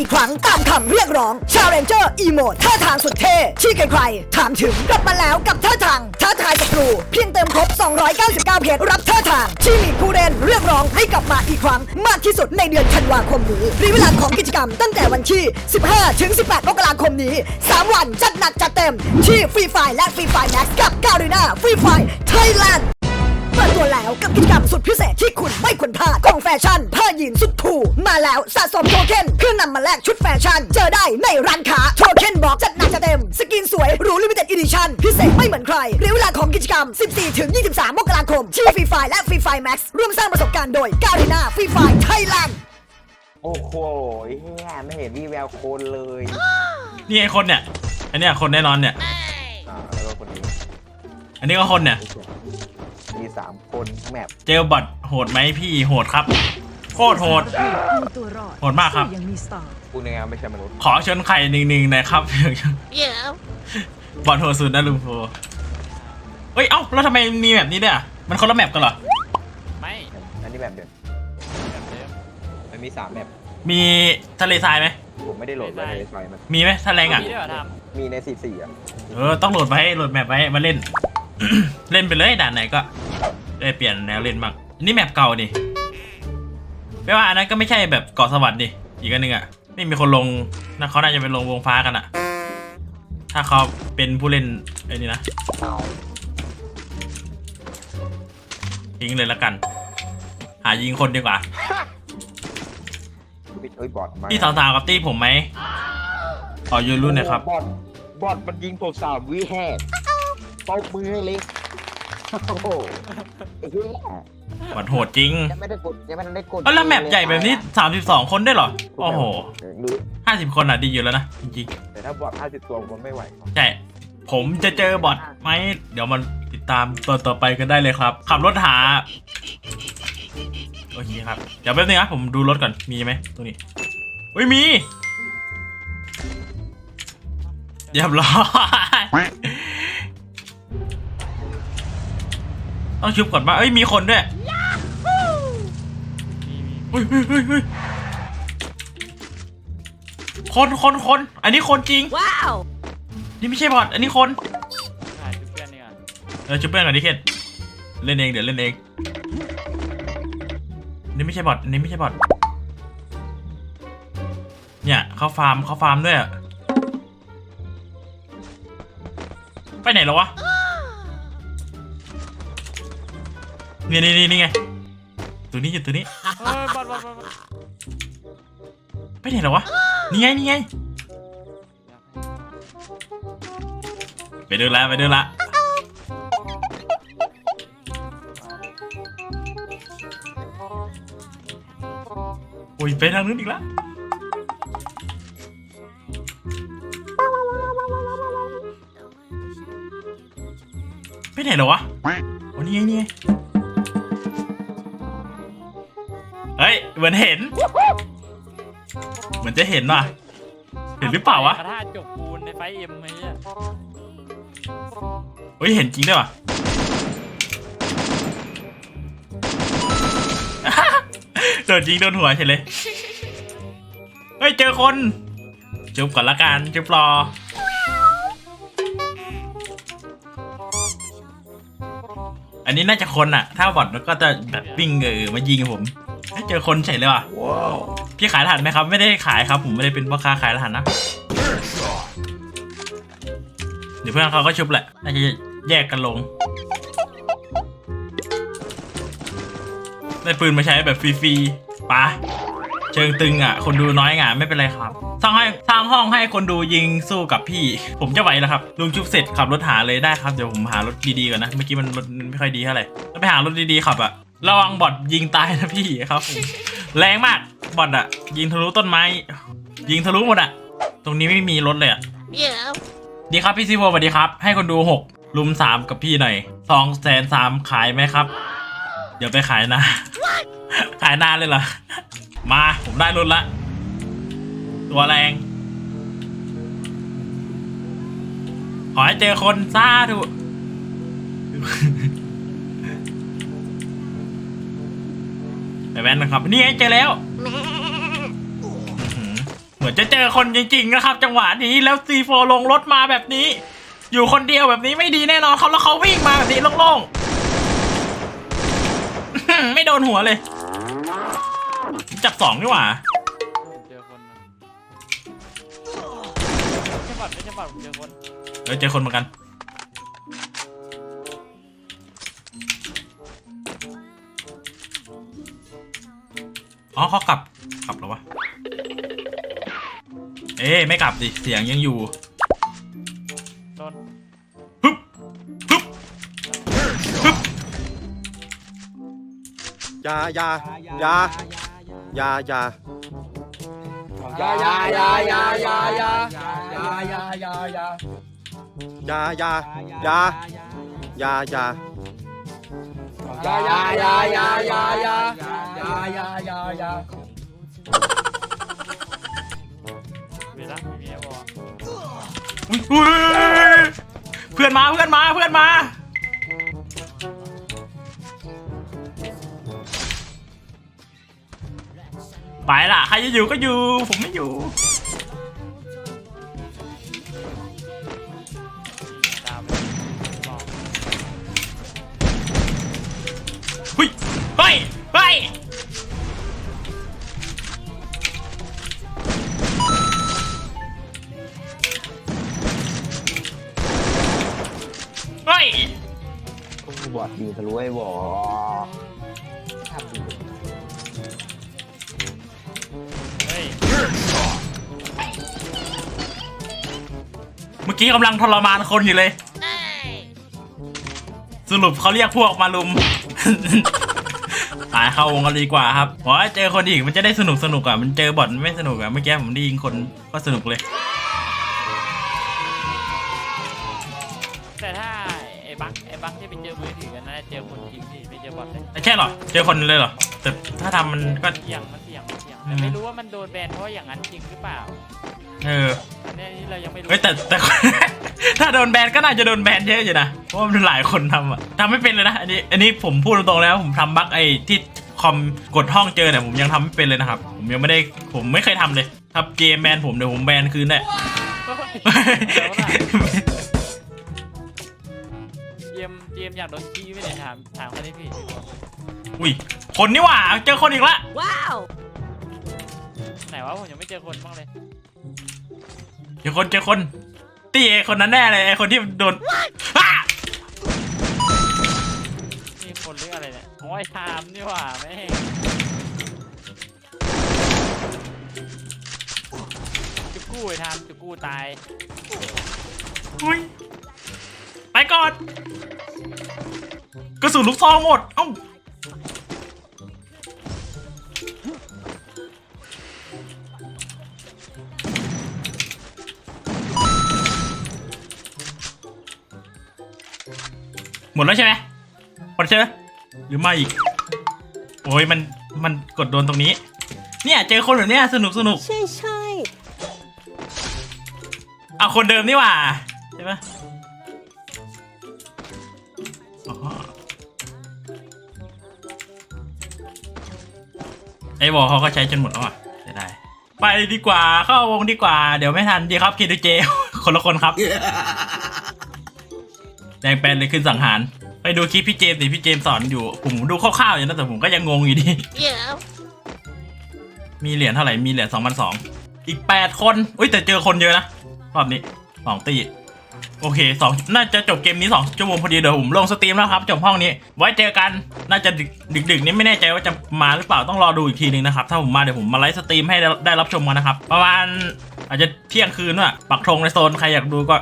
อีกครั้งตามคำเรียกร้อง Challenger Emote ท่าทางสุดเท่ที่ใครๆถามถึงกลับมาแล้วกับท่าทางท้าทายศัตรู เพียงเติมครบ 299 เพจรับท่าทาง ที่มีผู้เล่นเรียกร้องให้กลับมาอีกครั้งมากที่สุดในเดือนธันวาคมนี้รีเวลาของกิจกรรมตั้งแต่วันที่ 15 ถึง 18 มกราคมนี้ 3 วันจัดหนักจัดเต็มที่ฟรีไฟและฟรีไฟแม็กซ์กับการีนาฟรีไฟไทยแลนด์ ปิดตัวแล้วกับกิจกรรมสุดพิเศษที่คุณไม่ควรพลาดกล่องแฟชั่นผ้ายีนสุดคูลมาแล้วสะสมโทเค็นเพื่อนำมาแลกชุดแฟชั่น เจอได้ในร้านค้าโทเค็นบอกจัดหนักจัดเต็ม สกินสวยหรูลิมิเต็ดอีดิชั่นพิเศษไม่เหมือนใครเรียกเวลาของกิจกรรม 14 ถึง 23 มกราคมที่ฟรีไฟและฟรีไฟแม็กซ์ร่วมสร้างประสบการณ์โดยการีนาฟรีไฟไทยแลนด์โอ้โหเฮียไม่เห็นวี่แววโคนเลยนี่ไอคนเนี่ยอันเนี้ยคนแน่นอนเนี่ยอ่าแล้วก็คนนี้อันนี้ก็คนเนี่ย มีสามคนทั้งแมปเจลบอทโหดไหมพี่โหดครับ โคตรโหดเอาตัวรอดโหดมากครับยังมีสตาร์พูดยังไงไม่ใช่มนุษย์ขอชนไข่หนึ่งหนึ่งหนะครับบอทโหดสุดนะลุงโฟเฮ้ยเอ้าแล้วทำไมมีแบบนี้ด้วยอะมันคนละแมปกันเหรอ ไม่อันนี้แบบเดียวแบบเดิมมันมีสามแมปมีทะเลทรายไหม ผมไม่ได้โหลดไว้ในไฟมันมีไหมถ้าแรงอะ มีด้วยเหรอทมีในสี่สี่อะเออต้องโหลดไว้โหลดแมปไว้มาเล่น เล่นไปเลยด่านไหนก็ได้เปลี่ยนแนวเล่นบ้างอันนี่แมปเก่าดิไม่ว่าอันนั้นก็ไม่ใช่แบบเกาะสวรรค์ดิอีกอันหนึ่งอะไม่มีคนลงนะเขาน่าจะเป็นลงวงฟ้ากันอะ ถ้าเขาเป็นผู้เล่นไอ้นี่นะทิ้งเลยละกัน หายิงคนดีกว่าเอ้ยบอทมาพี่สาวๆกับตี้ผมไหมขอยืนรุ่นหน่อยครับ บอทบอทมันยิงผมสามวิแฮก ตบมือให้เล็กโอ้โหเฮียบัดโหดจริงยังไม่ได้กดยังไม่ได้กดเอ้ยแล้วแมปใหญ่แบบนี้ 32 คนได้เหรอ โอ้โห ดู50 คนอะดีอยู่แล้วนะ จริงแต่ถ้าบอทห้าสิบตัวผมไม่ไหวๆใช่ ผมจะเจอบอทไหม เดี๋ยวมันติดตามตอนต่อไปกันได้เลยครับ ขับรถหา โอเคครับ เดี๋ยวแป๊บนึงนะผมดูรถก่อน มีไหมตรงนี้เฮ้ยมี เรียบร้อย ต้องชุบก่อนป่ะเอ้ยมีคนด้วยำมีมีเฮ้ยเฮ้ยเฮ้ยเฮ้ยคนคนคนอันนี้คนจริง ว้าว นี่ไม่ใช่บอทอันนี้คนถ่ายชุดเพื่อนนี่ก่อนเออชุบเพื่อนก่อนดิเคนเล่นเองเดี๋ยวเล่นเองนี่ไม่ใช่บอทอันนี้ไม่ใช่บอทเนี่ยเขาฟาร์มเขาฟาร์มด้วยอะไปไหนแล้ววะ นี่นี่นี่ไง ตัวนี้อยู่ตัวนี้ เฮ้ยบอลบอลบอลบอลไปไหนแล้วะ นี่ไง นี่ไง ไปเดินละไปเดินละโอ้ยไปทางนู้นอีกแล้วไปไหนแล้ววะโอ้นี่ไงนี่ไง เฮ้ยเหมือนเห็น เหมือนจะเห็นว่ะ เห็นหรือเปล่าวะกระทาจกปูนในไฟเอ็มไอ้เนี่ยเฮ้ยเห็นจริงด้วยว่ะ โดนยิงโดนหัวเฉยเลย เฮ้ยเจอคน จุบก่อนละกันจุบรอ อันนี้น่าจะคนอะถ้าบอดแล้วก็จะแบบวิ่งเออมายิงผม เจอคนเฉยเลยว่ะพี่ขายรหัสไหมครับ ไม่ได้ขายครับ ผมไม่ได้เป็นพ่อค้าขายรหัสนะเดี๋ยวเพื่อนเขาก็ชุบแหละน่าจะแยกกันลง ได้ปืนมาใช้แบบฟรีๆปะเชิงตึงอะ คนดูน้อยอะไม่เป็นไรครับสร้างให้สร้างห้องให้คนดูยิงสู้กับพี่ ผมจะไหวแล้วครับลุงชุบเสร็จขับรถหาเลยได้ครับ เดี๋ยวผมหารถดีๆก่อนนะ เมื่อกี้มันรถไม่ค่อยดีเท่าไหร่แล้วไปหารถดีๆขับอะ ระวังบอดยิงตายนะพี่ครับผมแรงมากบอดอะยิงทะลุต้นไม้ ยิงทะลุหมดอะตรงนี้ไม่มีรถเลยอะดีครับพี่ซีโวสวัสดีครับ ให้คนดูหกลุมสามกับพี่หน่อยสองแสนสามขายไหมครับ เดี๋ยวไปขายนาขายนาเลยเหรอ มาผมได้รถละ ตัวแรง ขอให้เจอคนซาถูไแว้นนะครับ นี่ไงเจอแล้วอื้อหือเหมือนเหมือนจะเจอคนจริงๆนะครับ จังหวะนี้แล้วซีโฟลงรถมาแบบนี้ อยู่คนเดียวแบบนี้ไม่ดีแน่นอนเขาแล้วเขาวิ่งมาแบบนี้โล่งๆไม่โดนหัวเลย จับสองดีกว่าผมเจอคนนะไม่ใช่บอดไม่ใช่บอดผมเจอคนเออเจอคนเหมือนกัน อ๋อเขากลับกลับแล้ววะ เอ๊ะไม่กลับดิ เสียงยังอยู่โดนฮึบฮึบฮึบอยาอยาอยาอยาอยาอย่าอย่าอย่าอย่าอย่าอย่าอย่าอย่าอย่าอย่าอยาอยาอยาอยาอยาอย่าอย่าอย่าอย่าอย่าอย่าอย่าอย่าอย่าอย่า เวลาไม่มีไอ้บอลอุ๊ยเพื่อนมาเพื่อนมาเพื่อนมา ไปล่ะ ใครจะอยู่ก็อยู่ ผมไม่อยู่ อดยิงทะลุไอ้บอทำดีเฮ้ยเมื่อกี้กำลังทรมานคนอยู่เลย สรุปเขาเรียกพวกมาลุม ตายเข้าวงกันดีกว่าครับขอให้เจอคนอีกมันจะได้สนุกสนุกอะ มันเจอบอทมันไม่สนุกอะ เมื่อกี้ผมได้ยิงคนก็สนุกเลย แต่ถ้าไอ้บั๊กไอ้ บั๊กที่ไปเจอมือถือกันน่าจะเจอคนจริงที่ไม่เจอบอทเลยใช่เหรอเจอคนเลยเหรอแต่ถ้าทำมันก็ เสี่ยงมันเสี่ยงมันเสี่ยงอืแต่มไม่รู้ว่ามันโดนแบนเพราะอย่างนั้นจริงหรือเปล่าเอออันนี้เรายังไม่รู้เฮ้ยแต่แต่ ถ้าโดนแบนก็น่าจะโดนแบนเยอะอยู่นะเพราะว่ามันหลายคนทำอะทำไม่เป็นเลยนะอันนี้อันนี้ผมพูดตรงๆแล้วผมทำบั๊กไอ้ที่คอมกดห้องเจอเนี่ยผมยังทำไม่เป็นเลยนะครับ ผมยังไม่ได้ผมไม่เคยทำเลยถ้าเกมแบนผมเดี๋ยวผมแบนคืนแน่เฮ้ยเดี๋ยวนะ เจมส์เจมส์อยากโดนขี้ไม่ได้ถามถามคนที่ผิดอุ้ยคนนี่หว่าเจอคนอีกละไหนวะผมยังไม่เจอคนบ้างเลยเจอคนเจอคนตีไอคนนั้นแน่เลยไอคนที่โดนอ้ามีคนเรื่องอะไรเนี่ยโอ้ยไทามนี่หว่าแม่งจุกกู้ไอ้ไทามจุกกู้ตายอุ้ยไปก่อน กระสุนลูกซองหมด เอ้าหมดแล้วใช่ไหมหมดใช่ไหมหรือไม่อีก โอ้ยมันมันกดโดนตรงนี้ เนี่ย เจอคนแบบเนี้ยสนุกสนุกใช่ใช่เอาคนเดิมนี่หว่า ใช่ปะอ๋ ไอ้บอเขาก็ใช้จนหมดแล้วอะเสียดายไปดีกว่าเข้าวงดีกว่า เดี๋ยวไม่ทันดีครับคิดดูเจ คนละคนครับแดงแปลนเลยขึ้นสังหาร ไปดูคลิปพี่เจมส์สิพี่เจมส์สอนอยู่ ผมดูคร่าวๆอยู่นะแต่ผมก็ยังงงอยู่ดี มีเหรียญเท่าไหร่ มีเหรียญสองพันสอง อีกแปดคน อุ้ยแต่เจอคนเยอะนะ รอบนี้สองตี โอเคสองน่าจะจบเกมนี้สองชั่วโมงพอดีเดี๋ยวผมลงสตรีมแล้วครับจบห้องนี้ ไว้เจอกันน่าจะดึกดึกๆนี้ไม่แน่ใจว่าจะมาหรือเปล่าต้องรอดูอีกทีนึงนะครับถ้าผมมาเดี๋ยวผมมาไลฟ์สตรีมให้ได้ได้รับชมกันนะครับประมาณอาจจะเที่ยงคืนว่ะปักธงในโซนใครอยากดูก็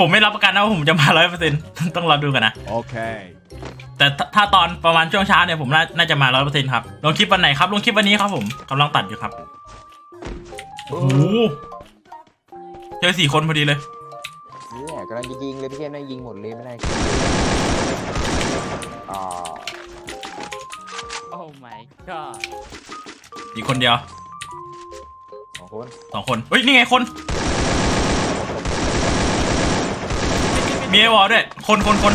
ผมไม่รับประกันนะว่าผมจะมาร้อยเปอร์เซ็นต์ต้องรอดูกันนะ Okay. แต่ถ้าถ้าตอนประมาณช่วงเช้าเนี่ยผมน่าน่าจะมาร้อยเปอร์เซ็นต์ครับลงคลิปวันไหนครับลงคลิปวันนี้ครับผมกำลังตัดอยู่ครับโอ้โหเจอสี่คนพอดีเลยเนี่ย กำลังจะยิงเลยพี่เคนไม่ยิงหมดเลยไม่ได้อ่าโอ้ my god อีกคนเดียวสองคนสองคนเฮ้ยนี่ไงคน มีไอวอลด้วย คนคนคน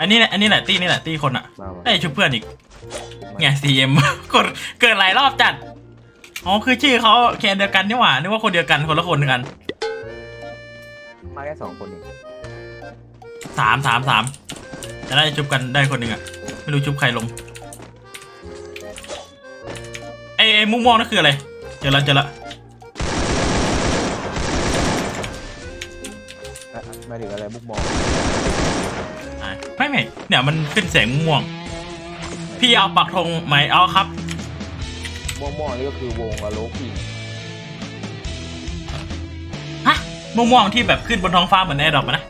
อันนี้แหละอันนี้แหละตีนี่แหละตีคนอะมามาได้ชุบเพื่อนอีกไง CM กดเกิดหลายรอบจัด อ๋อคือชื่อเขาแคนเดียวกันนี่หว่านึกว่าคนเดียวกันคนละคนกันมาแค่สองคนเองสามสามสามจะได้จุบกันได้คนหนึ่งอะไม่รู้จุบใครลงไอ้ไอ้มุมมองนั่นคืออะไรเจอละเจอละอะหมายถึงอะไรมุกมองอะไม่ไม่เนี่ยมันขึ้นแสงม่วง พี่เอาปักธงไหมเอาครับ ม่วงม่วงๆนี่ก็คือวงอะโลกิฮะม่วงๆที่แบบขึ้นบนท้องฟ้าเหมือนแอร์ดรอปนะ